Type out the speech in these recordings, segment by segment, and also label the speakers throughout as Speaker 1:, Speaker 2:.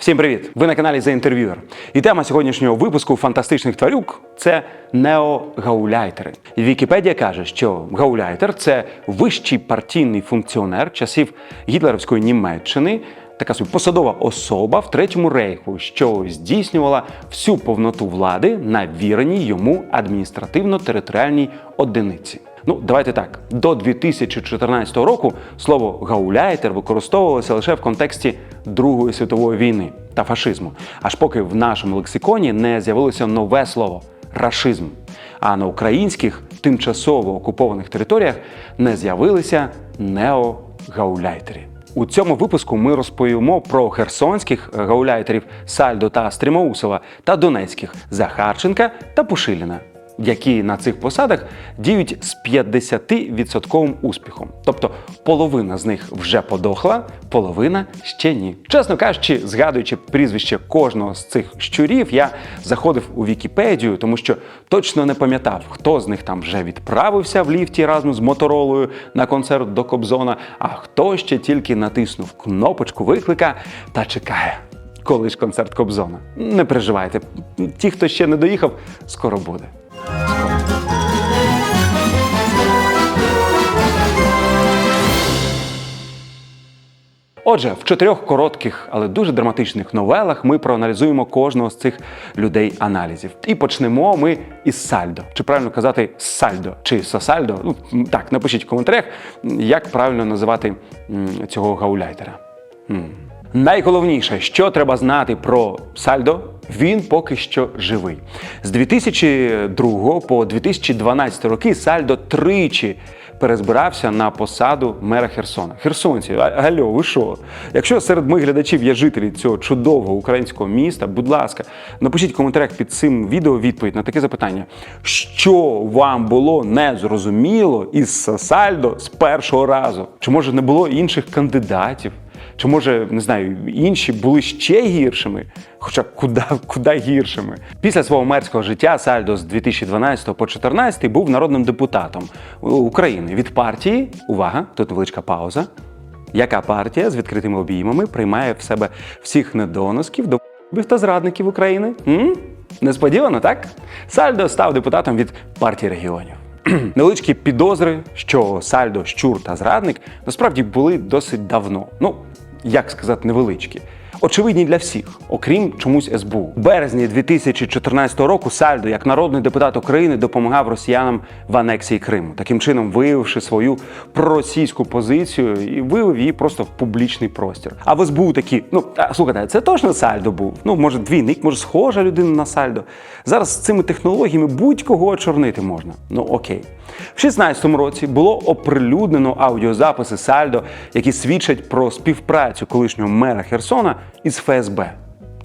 Speaker 1: Всім привіт! Ви на каналі The Interviewer. І тема сьогоднішнього випуску фантастичних тварюк це неогауляйтери. І Вікіпедія каже, що гауляйтер це вищий партійний функціонер часів гітлерівської Німеччини. Така собі посадова особа в третьому рейху, що здійснювала всю повноту влади на віреній йому адміністративно-територіальній одиниці. Ну, давайте так. До 2014 року слово гауляйтер використовувалося лише в контексті Другої світової війни та фашизму, аж поки в нашому лексиконі не з'явилося нове слово рашизм. А на українських тимчасово окупованих територіях не з'явилися неогауляйтери. У цьому випуску ми розповімо про херсонських гауляйтерів Сальдо та Стрімоусова та донецьких Захарченка та Пушиліна які на цих посадах діють з 50% успіхом. Тобто половина з них вже подохла, половина ще ні. Чесно кажучи, згадуючи прізвище кожного з цих щурів, я заходив у Вікіпедію, тому що точно не пам'ятав, хто з них там вже відправився в ліфті разом з моторолою на концерт до Кобзона, а хто ще тільки натиснув кнопочку виклика та чекає. Коли ж концерт Кобзона. Не переживайте, ті, хто ще не доїхав, скоро буде. Отже, в чотирьох коротких, але дуже драматичних новелах ми проаналізуємо кожного з цих людей аналізів. І почнемо ми із Сальдо. Чи правильно казати Сальдо чи Сосальдо? Ну так, напишіть в коментарях, як правильно називати цього гауляйтера. Найголовніше, що треба знати про Сальдо, він поки що живий. З 2002 по 2012 роки Сальдо тричі перезбирався на посаду мера Херсона. Херсонці, гальо, ви що? Якщо серед моїх глядачів є жителі цього чудового українського міста, будь ласка, напишіть в коментарях під цим відео відповідь на таке запитання: що вам було незрозуміло із Сальдо з першого разу? Чи може не було інших кандидатів? Чи може, не знаю, інші були ще гіршими, хоча куди, куди гіршими. Після свого мерського життя Сальдо з 2012 по 2014 був народним депутатом України від партії. Увага, тут невеличка пауза. Яка партія з відкритими обіймами приймає в себе всіх недоносків, добів та зрадників України? М? Несподівано, так? Сальдо став депутатом від партії регіонів. Невеличкі підозри, що Сальдо, Щур та Зрадник насправді були досить давно. Ну, як сказати, невеличкі. Очевидні для всіх, окрім чомусь СБУ. У березні 2014 року Сальдо, як народний депутат України, допомагав росіянам в анексії Криму, таким чином виявивши свою проросійську позицію і вивів її просто в публічний простір. А в СБУ такі, ну а, слухайте, це точно Сальдо був. Ну, може, двійник, може, схожа людина на Сальдо. Зараз з цими технологіями будь-кого очорнити можна. Ну окей. В 16-му році було оприлюднено аудіозаписи Сальдо, які свідчать про співпрацю колишнього мера Херсона із ФСБ.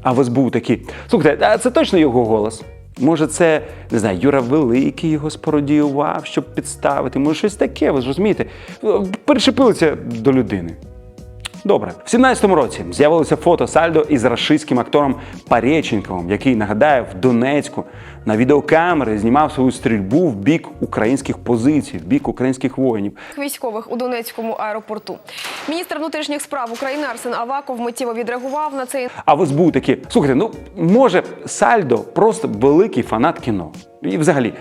Speaker 1: А в СБУ такі, слухайте, а це точно його голос? Може, це не знаю, Юра Великий його спародіював, щоб підставити. Може, щось таке, ви ж розумієте? Перечепилися до людини. Добре, в 17-му році з'явилося фото Сальдо із рашистським актором Парєченковим, який нагадає в Донецьку на відеокамери знімав свою стрільбу в бік українських позицій, в бік українських воїнів.
Speaker 2: військових у Донецькому аеропорту. Міністр внутрішніх справ України Арсен Аваков миттєво відреагував на цей
Speaker 1: А в СБУ такі, слухайте, ну може Сальдо просто великий фанат кіно. І взагалі,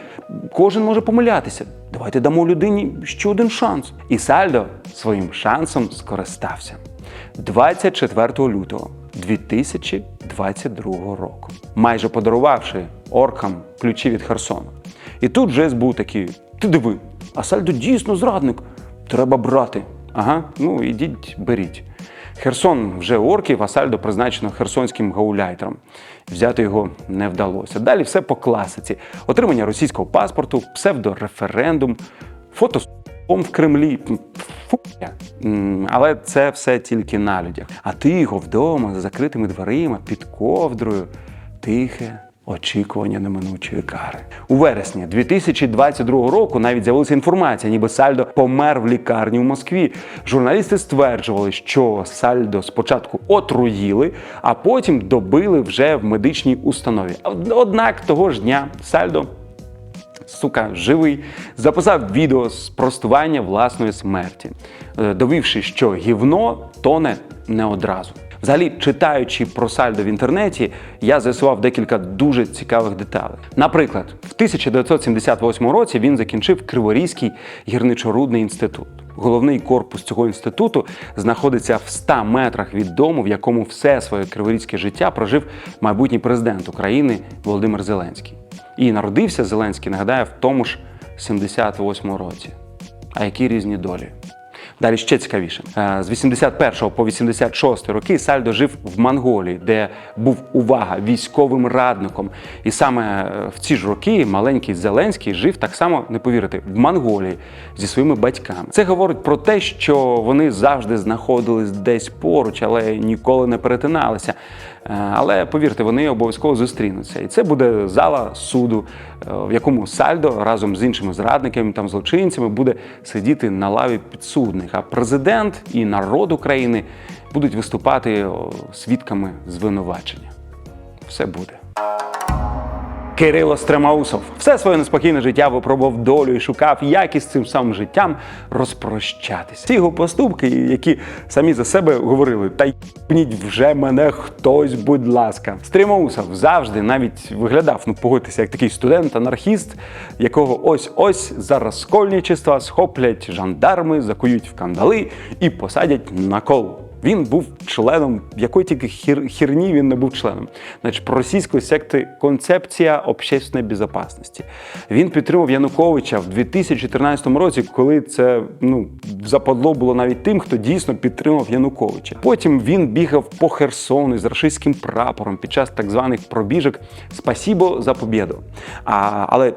Speaker 1: кожен може помилятися. Давайте дамо людині ще один шанс. І Сальдо своїм шансом скористався. 24 лютого 2022 року, майже подарувавши оркам ключі від Херсону. І тут же СБУ такі: ти диви, а Сальдо дійсно зрадник. Треба брати. Ага, ну ідіть, беріть. Херсон вже орків, а Сальдо призначено херсонським гауляйтером. Взяти його не вдалося. Далі все по класиці: отримання російського паспорту, псевдореферендум, фото в Кремлі. Фу. Але це все тільки на людях. А тихо вдома, за закритими дверима, під ковдрою, тихе. Очікування неминучої кари у вересні 2022 року навіть з'явилася інформація, ніби Сальдо помер в лікарні в Москві. Журналісти стверджували, що Сальдо спочатку отруїли, а потім добили вже в медичній установі. Однак того ж дня Сальдо сука, живий, записав відео з простування власної смерті, е, довівши, що гівно тоне не одразу. Взагалі, читаючи про сальдо в інтернеті, я з'ясував декілька дуже цікавих деталей. Наприклад, в 1978 році він закінчив Криворізький гірничорудний інститут. Головний корпус цього інституту знаходиться в 100 метрах від дому, в якому все своє криворізьке життя прожив майбутній президент України Володимир Зеленський. І народився Зеленський, нагадаю, в тому ж 78 році. А які різні долі? Далі ще цікавіше. Е, З 81 по 86 роки Сальдо жив в Монголії, де був увага військовим радником. І саме е, в ці ж роки маленький Зеленський жив так само, не повірите, в Монголії зі своїми батьками. Це говорить про те, що вони завжди знаходились десь поруч, але ніколи не перетиналися. Е, Але повірте, вони обов'язково зустрінуться. І це буде зала суду, е, в якому Сальдо разом з іншими зрадниками там злочинцями буде сидіти на лаві підсудних. А президент і народ України будуть виступати свідками звинувачення. Все буде. Кирило Стремаусов все своє неспокійне життя випробував долю і шукав, як із цим самим життям розпрощатися. Ці його поступки, які самі за себе говорили, та йпніть вже мене хтось, будь ласка. Стремаусов завжди навіть виглядав, ну погодьтеся, як такий студент-анархіст, якого ось ось за розкольничество схоплять жандарми, закують в кандали і посадять на кол. Він був членом якої тільки хір, хірні він не був членом. Значить, проросійської секти концепція общественної безпечності. Він підтримав Януковича в 2014 році, коли це ну западло було навіть тим, хто дійсно підтримав Януковича. Потім він бігав по Херсону з рашистським прапором під час так званих пробіжок Спасібо за побєду. А, але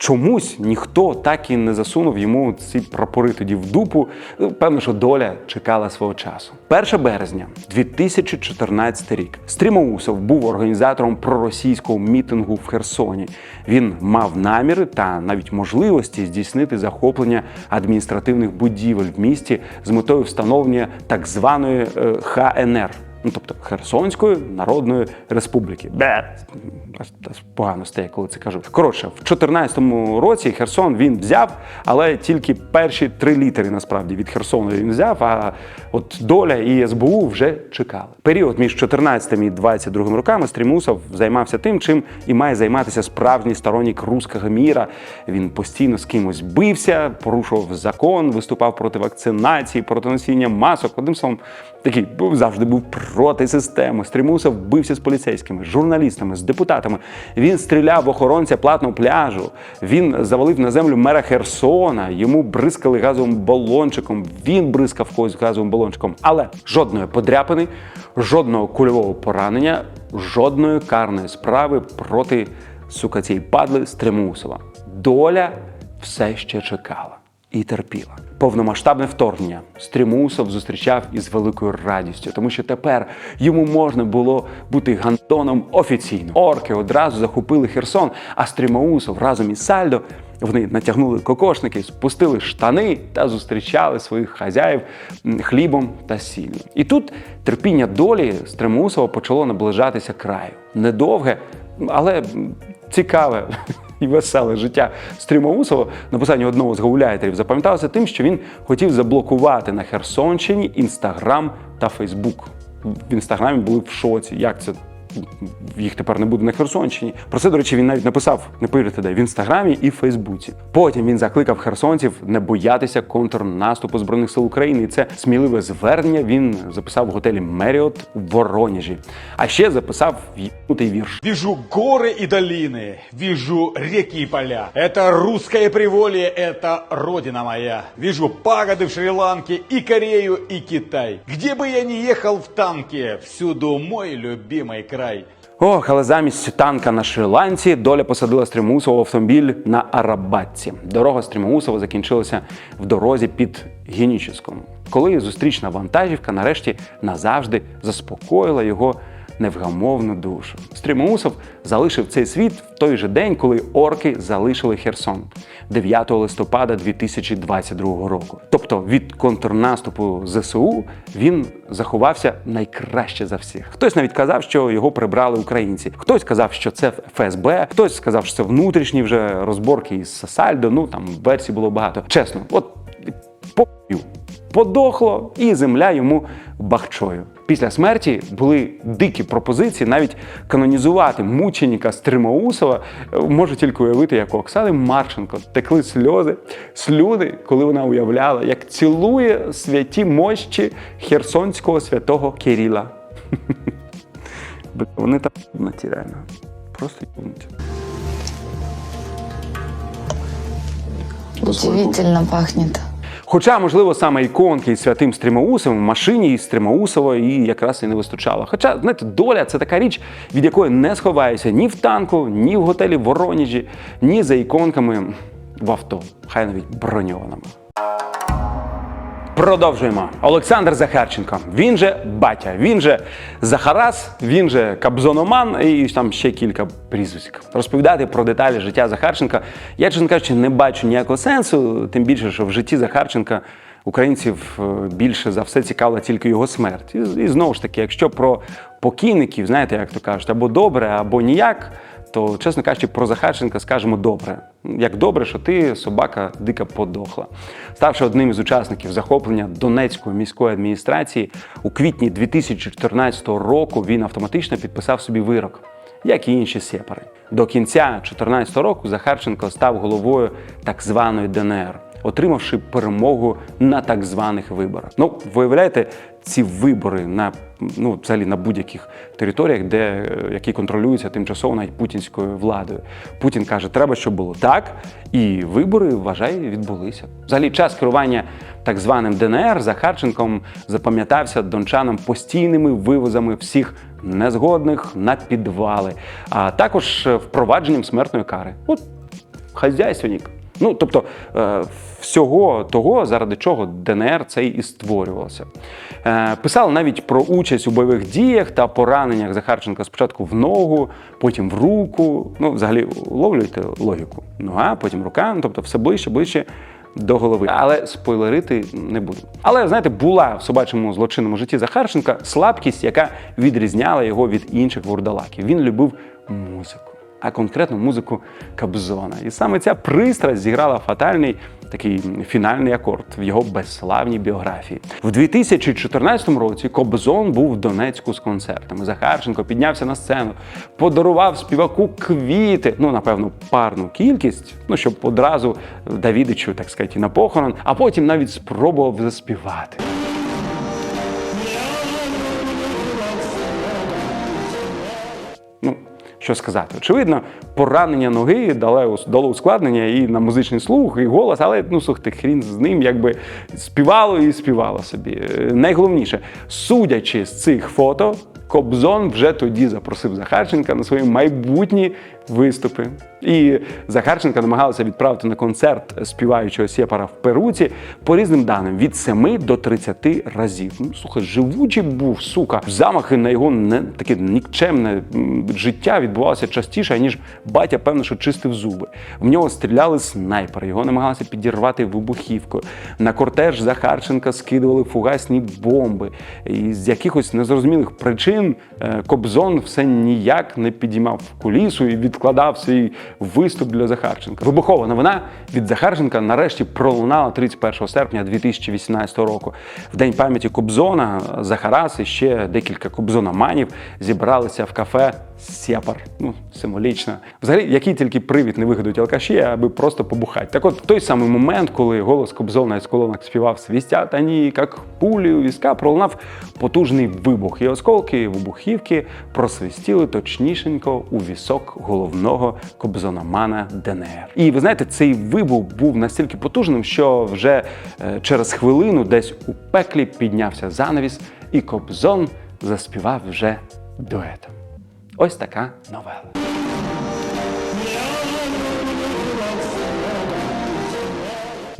Speaker 1: Чомусь ніхто так і не засунув йому ці прапори тоді в дупу. Ну, Певно, що доля чекала свого часу. 1 березня 2014 рік Стрімоусов був організатором проросійського мітингу в Херсоні. Він мав наміри та навіть можливості здійснити захоплення адміністративних будівель в місті з метою встановлення так званої е, ХНР. Ну, тобто Херсонської Народної Республіки. Бе! Погано стає, коли це кажу. Коротше, в 2014 році Херсон він взяв, але тільки перші три літери насправді від Херсону він взяв. А от доля і СБУ вже чекали. Період між 14 і 22 роками Стрімусов займався тим, чим і має займатися справжній сторонник руського міра. Він постійно з кимось бився, порушував закон, виступав проти вакцинації, проти носіння масок. Одним словом, такий завжди був проти системи. Стрімусов бився з поліцейськими, з журналістами, з депутатами. Він стріляв в охоронця платного пляжу. Він завалив на землю мера Херсона. Йому бризкали газовим балончиком. Він бризкав когось газовим балончиком. Але жодної подряпини, жодного кульового поранення, жодної карної справи проти сука цієї падли Стримусова. Доля все ще чекала і терпіла. Повномасштабне вторгнення Стрімусов зустрічав із великою радістю, тому що тепер йому можна було бути гантоном офіційно. Орки одразу захопили Херсон, а Стрімоусов разом із Сальдо вони натягнули кокошники, спустили штани та зустрічали своїх хазяїв хлібом та сіллю. І тут терпіння долі Стримусова почало наближатися краю. Недовге, але цікаве і веселе життя Стрімоусова написання одного з гауляйтерів запам'яталося тим, що він хотів заблокувати на Херсонщині Інстаграм та Фейсбук. В інстаграмі були в шоці. Як це? Їх тепер не буде на Херсонщині. Про це, до речі, він навіть написав, не повірите, де в інстаграмі і в Фейсбуці. Потім він закликав херсонців не боятися контрнаступу збройних сил України. І це сміливе звернення він записав в готелі Меріот у Воронежі. А ще записав єбнутий вірш.
Speaker 3: Вижу горы и долины, вижу реки и поля. Это русское приволье, это родина моя. Вижу пагоды в Шри-Ланке и Корею, и Китай. Где бы я ни ехал в танке, всюду мой любимый край.
Speaker 1: Ох, але замість танка на Шри-Ланці доля посадила Стрімусова в автомобіль на Арабатці. Дорога Стрімусова закінчилася в дорозі під Геніческом, коли зустрічна вантажівка нарешті назавжди заспокоїла його невгамовну душу. Стрімоусов залишив цей світ в той же день, коли орки залишили Херсон 9 листопада 2022 року. Тобто від контрнаступу ЗСУ він заховався найкраще за всіх. Хтось навіть казав, що його прибрали українці. Хтось казав, що це ФСБ, хтось сказав, що це внутрішні вже розборки із Сасальдо. Ну там версій було багато. Чесно, от по подохло, і земля йому бахчою. Після смерті були дикі пропозиції навіть канонізувати мученіка Стримоусова. Е, Можу тільки уявити, як у Оксани Марченко текли сльози, слюди, коли вона уявляла, як цілує святі мощі херсонського святого Кирила. Вони там єбнуті, реально. Просто єбнуті.
Speaker 4: Удивительно пахнет.
Speaker 1: Хоча, можливо, саме іконки із святим Стрімоусовим в машині із Стримоусова і якраз і не вистачало. Хоча, знаєте, доля це така річ, від якої не сховаєшся ні в танку, ні в готелі в Воронежі, ні за іконками в авто, хай навіть броньованими. Продовжуємо. Олександр Захарченко. Він же батя, він же Захарас, він же Кабзономан і там ще кілька прізвиськ. Розповідати про деталі життя Захарченка я, чесно кажучи, не бачу ніякого сенсу, тим більше, що в житті Захарченка українців е, більше за все цікавила тільки його смерть. І, і знову ж таки, якщо про покійників, знаєте, як то кажуть, або добре, або ніяк то, чесно кажучи, про Захарченка скажемо добре. Як добре, що ти собака дика подохла. Ставши одним із учасників захоплення Донецької міської адміністрації, у квітні 2014 року він автоматично підписав собі вирок, як і інші сепари. До кінця 2014 року Захарченко став головою так званої ДНР. Отримавши перемогу на так званих виборах. Ну, виявляєте, ці вибори на ну, взагалі на будь-яких територіях, де е, які контролюються тимчасово навіть путінською владою. Путін каже, треба, щоб було так, і вибори, вважай, відбулися. Взагалі, час керування так званим ДНР Захарченком запам'ятався дончанам постійними вивозами всіх незгодних на підвали, а також е, впровадженням смертної кари. От хазяйственник. Ну, тобто е, всього того, заради чого ДНР цей і створювався. Е, Писали навіть про участь у бойових діях та пораненнях Захарченка спочатку в ногу, потім в руку. Ну, взагалі, ловлюєте логіку. Нога, потім рука, ну, тобто все ближче, ближче. До голови, але спойлерити не буду. Але знаєте, була в собачому злочинному житті Захарченка слабкість, яка відрізняла його від інших вурдалаків. Він любив музику а конкретно музику Кобзона. І саме ця пристрасть зіграла фатальний такий фінальний акорд в його безславній біографії. В 2014 році Кобзон був в Донецьку з концертами. Захарченко піднявся на сцену, подарував співаку квіти, ну напевно, парну кількість, ну щоб одразу Давідичу, так сказати, на похорон, а потім навіть спробував заспівати. Що сказати? Очевидно, поранення ноги дало, дало ускладнення і на музичний слух, і голос, але ну слухайте, хрін з ним якби співало і співало собі. Е, Найголовніше, судячи з цих фото, Кобзон вже тоді запросив Захарченка на свої майбутні виступи. І Захарченка намагалися відправити на концерт співаючого сепара в Перуці по різним даним від 7 до 30 разів. Ну, слухай, живучий був, сука. Замахи на його не таке нікчемне життя відбувалося частіше, ніж батя, певно, що чистив зуби. В нього стріляли снайпери, його намагалися підірвати вибухівкою. На кортеж Захарченка скидували фугасні бомби. І з якихось незрозумілих причин е, Кобзон все ніяк не підіймав кулісу і відкладав свій виступ для Захарченка. Вибухова новина від Захарченка нарешті пролунала 31 серпня 2018 року. В день пам'яті Кобзона Захарас і ще декілька кобзономанів зібралися в кафе Сєпар. Ну, символічно. Взагалі, який тільки привід не вигадують алкаші, аби просто побухати. Так от той самий момент, коли голос Кобзона із колонок співав свістят, ані як пулі у візка, пролунав потужний вибух. І осколки вибухівки просвистіли точнішенько у вісок головного кобзономана ДНР. І ви знаєте, цей вибух був настільки потужним, що вже е, через хвилину десь у пеклі піднявся занавіс, і Кобзон заспівав вже дуетом. Ось така новела.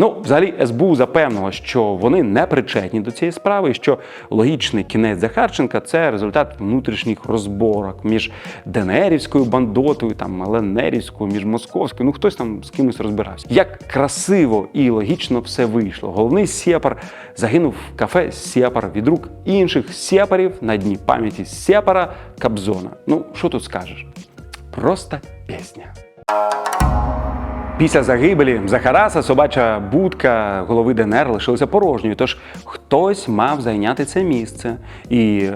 Speaker 1: Ну, взагалі, СБУ запевнило, що вони не причетні до цієї справи, і що логічний кінець Захарченка це результат внутрішніх розборок між ДНРівською бандотою, там ЛНРівською, між московською. Ну хтось там з кимось розбирався. Як красиво і логічно все вийшло. Головний сепар загинув в кафе Сепар від рук інших сепарів на дні пам'яті сепара Кабзона. Ну що тут скажеш? Просто пісня. Після загибелі Захараса собача будка голови ДНР лишилася порожньою. Тож хтось мав зайняти це місце. І е,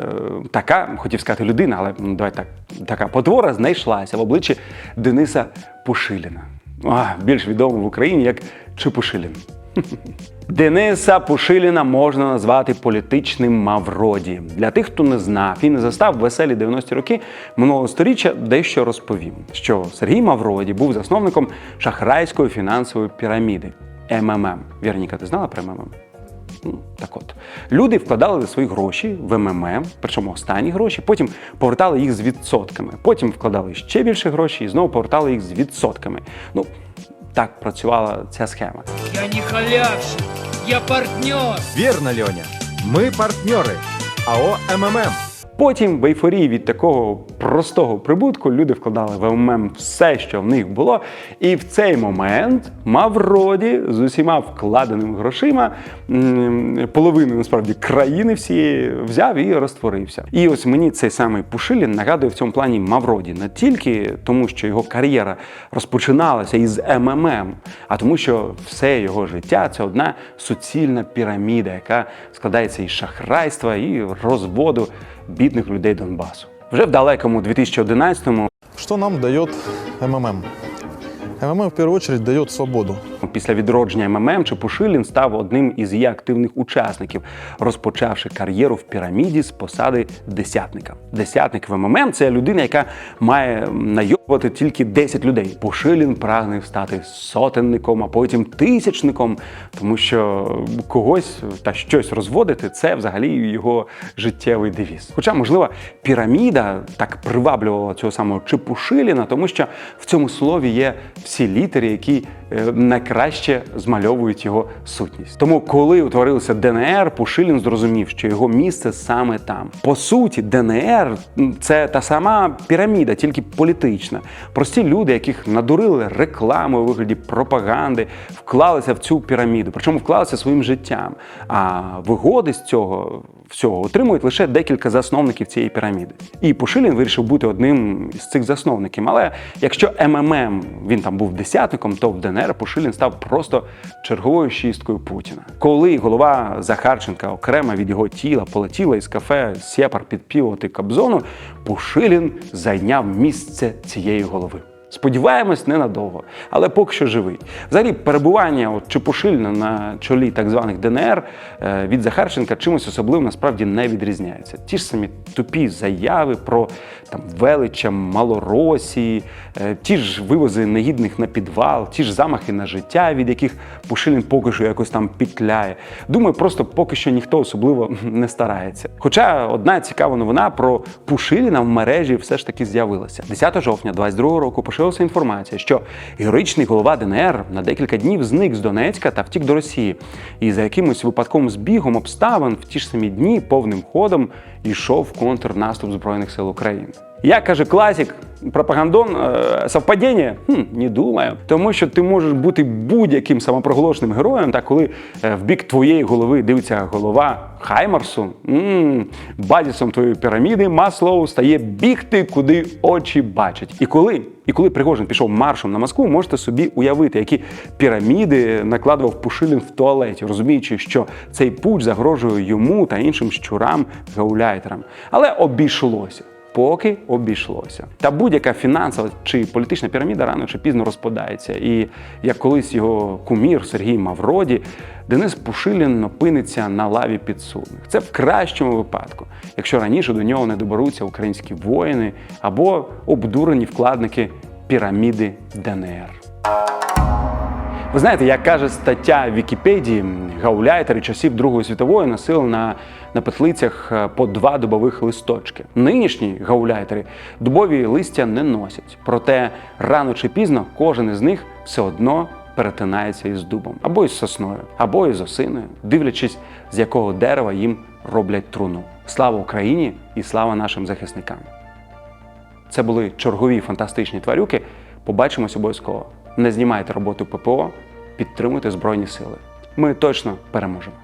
Speaker 1: така, хотів сказати, людина, але ну, давай так, така потвора знайшлася в обличчі Дениса Пушиліна. А, більш відомий в Україні як Чепушилін. Дениса Пушиліна можна назвати політичним мавроді. Для тих, хто не знав і не застав веселі 90-ті роки минулого сторіччя, дещо розповім, що Сергій Мавроді був засновником шахрайської фінансової піраміди МММ. Вірніка, ти знала про МММ? Ну, Так от, люди вкладали свої гроші в МММ, причому останні гроші, потім повертали їх з відсотками. Потім вкладали ще більше грошей і знову повертали їх з відсотками. Ну, так працювала ця схема.
Speaker 4: Я не халявщик, я партнер.
Speaker 5: Вірно, Льоня. Ми партнери. АО МММ.
Speaker 1: Потім в ейфорії від такого простого прибутку люди вкладали в МММ все, що в них було. І в цей момент Мавроді з усіма вкладеними грошима м, половину насправді країни всієї взяв і розтворився. І ось мені цей самий Пушилін нагадує в цьому плані Мавроді не тільки тому, що його кар'єра розпочиналася із МММ, а тому, що все його життя це одна суцільна піраміда, яка складається із шахрайства і розводу бідних людей Донбасу. Вже в далекому 2011-му
Speaker 6: Що нам дає МММ? МММ в першу чергу дає свободу.
Speaker 1: Після відродження МММ Чепушилін став одним із її активних учасників, розпочавши кар'єру в піраміді з посади десятника. Десятник в МММ це людина, яка має найобувати тільки 10 людей. Пушилін прагне стати сотенником, а потім тисячником, тому що когось та щось розводити це взагалі його життєвий девіз. Хоча, можливо, піраміда так приваблювала цього самого Чепушиліна, тому що в цьому слові є всі літери, які найкраще змальовують його сутність. Тому, коли утворилося ДНР, Пушилін зрозумів, що його місце саме там. По суті, ДНР це та сама піраміда, тільки політична. Прості люди, яких надурили рекламою у вигляді пропаганди, вклалися в цю піраміду, причому вклалися своїм життям. А вигоди з цього всього отримують лише декілька засновників цієї піраміди. І Пушилін вирішив бути одним із цих засновників. Але якщо МММ він там був десятником, то в ДНР Пушилін став просто черговою шісткою Путіна. Коли голова Захарченка окремо від його тіла полетіла із кафе Сєпар підпівувати Кобзону, Пушилін зайняв місце цієї голови. Сподіваємось, ненадовго, але поки що живий. Взагалі, перебування от Чепушильна на чолі так званих ДНР е, від Захарченка чимось особливим насправді не відрізняється. Ті ж самі тупі заяви про там велича Малоросії, е, ті ж вивози негідних на підвал, ті ж замахи на життя, від яких Пушилін поки що якось там пітляє. Думаю, просто поки що ніхто особливо не старається. Хоча одна цікава новина про Пушиліна в мережі все ж таки з'явилася. 10 жовтня 22 року поширилася інформація, що героїчний голова ДНР на декілька днів зник з Донецька та втік до Росії. І за якимось випадковим збігом обставин в ті ж самі дні повним ходом йшов контрнаступ Збройних сил України. Як каже класик, пропагандон е, совпадіння? Хм, не думаю. Тому що ти можеш бути будь-яким самопроголошеним героєм, та коли е, в бік твоєї голови дивиться голова Хаймарсу, м, базісом твоєї піраміди Маслоу стає бігти, куди очі бачать. І коли, і коли Пригожин пішов маршем на Москву, можете собі уявити, які піраміди накладував Пушилін в туалеті, розуміючи, що цей путь загрожує йому та іншим щурам гауляйтерам. Але обійшлося. Поки обійшлося. Та будь-яка фінансова чи політична піраміда рано чи пізно розпадається. І як колись його кумір Сергій Мавроді, Денис Пушилін опиниться на лаві підсудних. Це в кращому випадку, якщо раніше до нього не доберуться українські воїни або обдурені вкладники піраміди ДНР. Ви знаєте, як каже стаття Вікіпедії, гауляйтери часів Другої світової носили на, на петлицях е, по два дубових листочки. Нинішні гауляйтери дубові листя не носять. Проте рано чи пізно кожен із них все одно перетинається із дубом, або із сосною, або із осиною, дивлячись, з якого дерева їм роблять труну. Слава Україні і слава нашим захисникам! Це були чергові фантастичні тварюки. Побачимось обов'язково не знімайте роботу ППО, підтримуйте Збройні Сили. Ми точно переможемо.